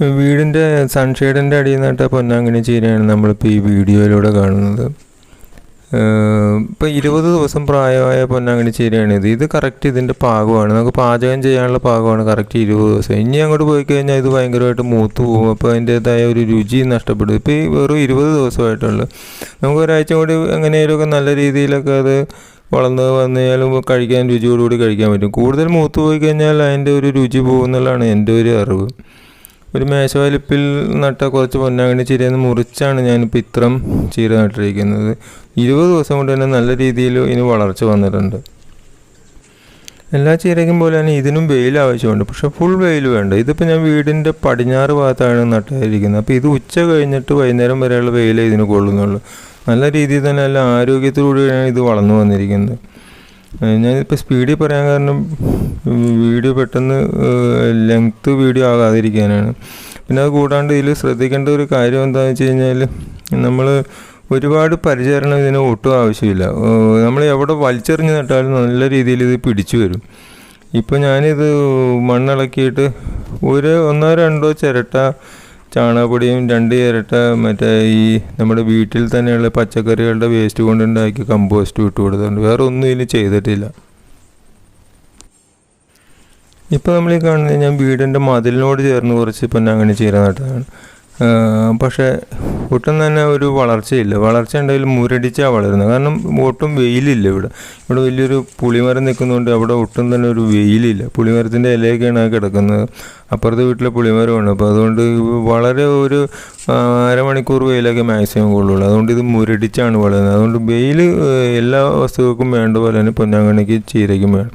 വീടിന്റെ സൺഷെയ്ഡിന്റെ അടിയിൽ നിന്നിട്ട് പൊന്നാങ്കണ്ണി ചീരയാണ് നമ്മളിപ്പോൾ ഈ വീഡിയോയിലൂടെ കാണുന്നത്. ഇപ്പോൾ ഇരുപത് ദിവസം പ്രായമായ പൊന്നാങ്കണ്ണി ചീരയാണ് ഇത് ഇത് കറക്റ്റ് ഇതിന്റെ പാകമാണ്. നമുക്ക് പാചകം ചെയ്യാനുള്ള പാകമാണ് കറക്റ്റ് ഇരുപത് ദിവസം. ഇനി അങ്ങോട്ട് പോയി കഴിഞ്ഞാൽ ഇത് ഭയങ്കരമായിട്ട് മൂത്ത് പോകും. അപ്പോൾ അതിന്റേതായ ഒരു രുചി നഷ്ടപ്പെടും. ഇപ്പോൾ ഈ വെറും ഇരുപത് ദിവസമായിട്ടുള്ളു. നമുക്ക് ഒരാഴ്ച കൂടി എങ്ങനെയൊക്കെ നല്ല രീതിയിലൊക്കെ അത് വളർന്ന് വന്നു കഴിഞ്ഞാലും കഴിക്കാൻ രുചിയോടുകൂടി കഴിക്കാൻ പറ്റും. കൂടുതൽ മൂത്ത് പോയി കഴിഞ്ഞാൽ അതിന്റെ ഒരു രുചി പോകുന്നുള്ളതാണ് എന്റെ ഒരു അറിവ്. ഒരു മേശവലിപ്പിൽ നട്ട കുറച്ച് പൊന്നാങ്കണ്ണി ചീരയെന്ന് മുറിച്ചാണ് ഞാനിപ്പോൾ ഇത്രം ചീര നട്ടിരിക്കുന്നത്. ഇരുപത് ദിവസം കൊണ്ട് തന്നെ നല്ല രീതിയിൽ ഇതിന് വളർച്ച വന്നിട്ടുണ്ട്. എല്ലാ ചീരയ്ക്കും പോലെ തന്നെ ഇതിനും വെയിൽ ആവശ്യമുണ്ട്. പക്ഷെ ഫുൾ വെയിൽ വേണ്ട. ഇതിപ്പോൾ ഞാൻ വീടിന്റെ പടിഞ്ഞാറ് ഭാഗത്താണ് നട്ടായിരിക്കുന്നത് അപ്പോൾ ഇത് ഉച്ച കഴിഞ്ഞിട്ട് വൈകുന്നേരം വരെയുള്ള വെയിലേ ഇതിന് കൊള്ളുന്നുള്ളൂ. നല്ല രീതിയിൽ തന്നെ നല്ല ആരോഗ്യത്തോടുകൂടിയാണ് ഇത് വളർന്നു വന്നിരിക്കുന്നത്. ഞാനിപ്പോൾ സ്പീഡിൽ പറയാൻ കാരണം വീഡിയോ പെട്ടെന്ന് ലെങ്ത്ത് വീഡിയോ ആകാതിരിക്കാനാണ്. പിന്നെ അത് കൂടാണ്ട് ഇതിൽ ശ്രദ്ധിക്കേണ്ട ഒരു കാര്യം എന്താണെന്ന് വെച്ച് കഴിഞ്ഞാൽ നമ്മൾ ഒരുപാട് പരിചരണം ഇതിന് ഒട്ടും ആവശ്യമില്ല. നമ്മൾ എവിടെ വലിച്ചെറിഞ്ഞ് നട്ടാലും നല്ല രീതിയിൽ ഇത് പിടിച്ചു വരും. ഇപ്പോൾ ഞാനിത് മണ്ണിളക്കിയിട്ട് ഒരു ഒന്നോ രണ്ടോ ചിരട്ട ചാണകപ്പൊടിയും രണ്ട് ഇരട്ട മറ്റേ ഈ നമ്മുടെ വീട്ടിൽ തന്നെയുള്ള പച്ചക്കറികളുടെ വേസ്റ്റ് കൊണ്ടുണ്ടാക്കി കമ്പോസ്റ്റ് വിട്ടു കൊടുത്തിട്ടുണ്ട്. വേറെ ഒന്നും ഇതിന് ചെയ്തിട്ടില്ല. ഇപ്പോൾ നമ്മൾ ഈ കാണുന്നത് ഞാൻ വീടിന്റെ മതിലിനോട് ചേർന്ന് കുറച്ച് പൊന്നാങ്കണ്ണി ചീര നട്ടതാണ്. പക്ഷേ ഒട്ടും തന്നെ ഒരു വളർച്ചയില്ല. വളർച്ച ഉണ്ടെങ്കിൽ മുരടിച്ചാണ് വളരുന്നത്. കാരണം ഒട്ടും വെയിലില്ല ഇവിടെ. ഇവിടെ വലിയൊരു പുളിമരം നിൽക്കുന്നതുകൊണ്ട് അവിടെ ഒട്ടും തന്നെ ഒരു വെയിലില്ല. പുളിമരത്തിന്റെ ഇലയൊക്കെയാണ് കിടക്കുന്നത്. അപ്പുറത്തെ വീട്ടിലെ പുളിമരമാണ്. അപ്പോൾ അതുകൊണ്ട് വളരെ ഒരു അരമണിക്കൂർ വെയിലൊക്കെ മാക്സിമം കൊള്ളുള്ളൂ. അതുകൊണ്ട് ഇത് മുരടിച്ചാണ് വളരുന്നത്. അതുകൊണ്ട് വെയിൽ എല്ലാ വസ്തുക്കൾക്കും വേണ്ട പോലെ തന്നെ പൊന്നാങ്കണ്ണിക്ക് ചീരയ്ക്കും വേണം.